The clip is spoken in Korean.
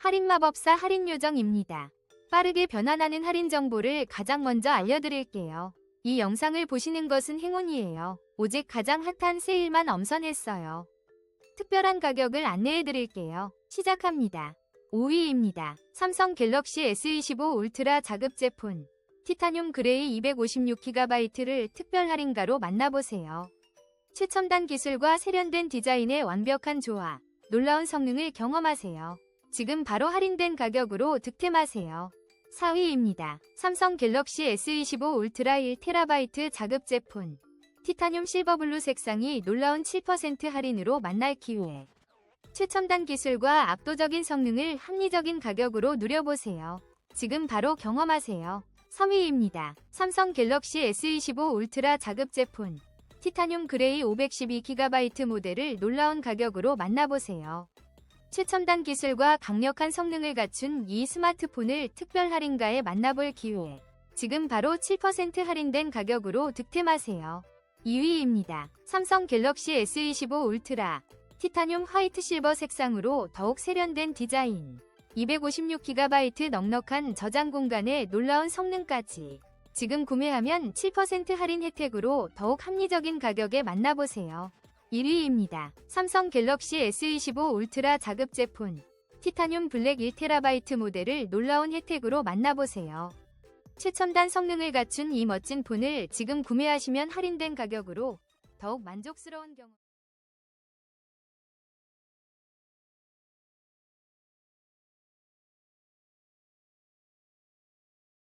할인 마법사 할인 요정입니다. 빠르게 변환하는 할인 정보를 가장 먼저 알려드릴게요. 이 영상을 보시는 것은 행운이에요. 오직 가장 핫한 세일만 엄선했어요. 특별한 가격을 안내해드릴게요. 시작합니다. 5위입니다. 삼성 갤럭시 S25 울트라 자급제 폰. 티타늄 그레이 256GB를 특별 할인가로 만나보세요. 최첨단 기술과 세련된 디자인의 완벽한 조화, 놀라운 성능을 경험하세요. 지금 바로 할인된 가격으로 득템하세요. 4위입니다. 삼성 갤럭시 S25 울트라 1TB 자급제 폰. 티타늄 실버블루 색상이 놀라운 7% 할인으로 만날 기회. 최첨단 기술과 압도적인 성능을 합리적인 가격으로 누려보세요. 지금 바로 경험하세요. 3위입니다. 삼성 갤럭시 S25 울트라 자급제 폰. 티타늄 그레이 512GB 모델을 놀라운 가격으로 만나보세요. 최첨단 기술과 강력한 성능을 갖춘 이 스마트폰을 특별 할인가에 만나볼 기회. 지금 바로 7% 할인된 가격으로 득템하세요. 2위입니다. 삼성 갤럭시 S25 울트라. 티타늄 화이트 실버 색상으로 더욱 세련된 디자인. 256GB 넉넉한 저장 공간에 놀라운 성능까지. 지금 구매하면 7% 할인 혜택으로 더욱 합리적인 가격에 만나보세요. 1위입니다. 삼성 갤럭시 S25 울트라 자급제 폰. 티타늄 블랙 1TB 모델을 놀라운 혜택으로 만나보세요. 최첨단 성능을 갖춘 이 멋진 폰을 지금 구매하시면 할인된 가격으로 더욱 만족스러운 경험